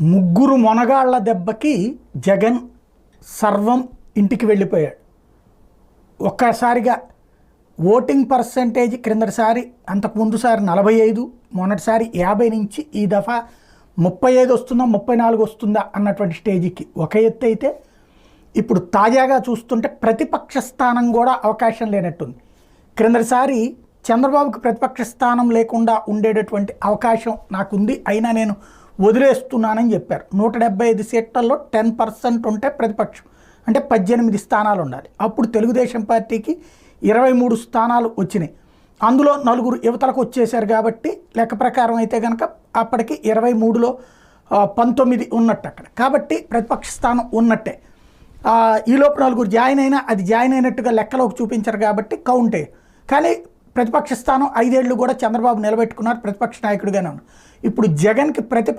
ముగ్గురు మొనగాళ్ళ దెబ్బకి జగన్ సర్వం ఇంటికి వెళ్ళిపోయాడు. ఒక్కసారిగా ఓటింగ్ పర్సంటేజ్ క్రిందటిసారి అంతకుముందుసారి నలభై ఐదు మొన్నటిసారి యాభై నుంచి ఈ దఫా ముప్పై ఐదు వస్తుందా ముప్పై నాలుగు వస్తుందా అన్నటువంటి స్టేజ్కి ఒక ఎత్తు అయితే ఇప్పుడు తాజాగా చూస్తుంటే ప్రతిపక్ష స్థానం కూడా అవకాశం లేనట్టుంది. క్రిందటిసారి చంద్రబాబుకి ప్రతిపక్ష స్థానం లేకుండా ఉండేటటువంటి అవకాశం నాకుంది. అయినా నేను వదిలేస్తున్నానని చెప్పారు. నూట డెబ్బై ఐదు సీట్లలో టెన్ పర్సెంట్ ఉంటే ప్రతిపక్షం. అంటే పద్దెనిమిది స్థానాలు ఉండాలి. అప్పుడు తెలుగుదేశం పార్టీకి ఇరవై మూడు స్థానాలు వచ్చినాయి. అందులో నలుగురు యువతలకు వచ్చేసారు కాబట్టి లెక్క ప్రకారం అయితే కనుక అప్పటికి ఇరవై మూడులో పంతొమ్మిది ఉన్నట్టు అక్కడ. కాబట్టి ప్రతిపక్ష స్థానం ఉన్నట్టే. ఈలోపు నలుగురు జాయిన్ అయినా అది జాయిన్ అయినట్టుగా లెక్కలోకి చూపించారు కాబట్టి కౌంటే కానీ ప్రతిపక్ష స్థానం ఐదేళ్ళు కూడా చంద్రబాబు నిలబెట్టుకున్నారు ప్రతిపక్ష నాయకుడిగానే ఉన్నారు. ఇప్పుడు జగన్కి ప్రతిపక్ష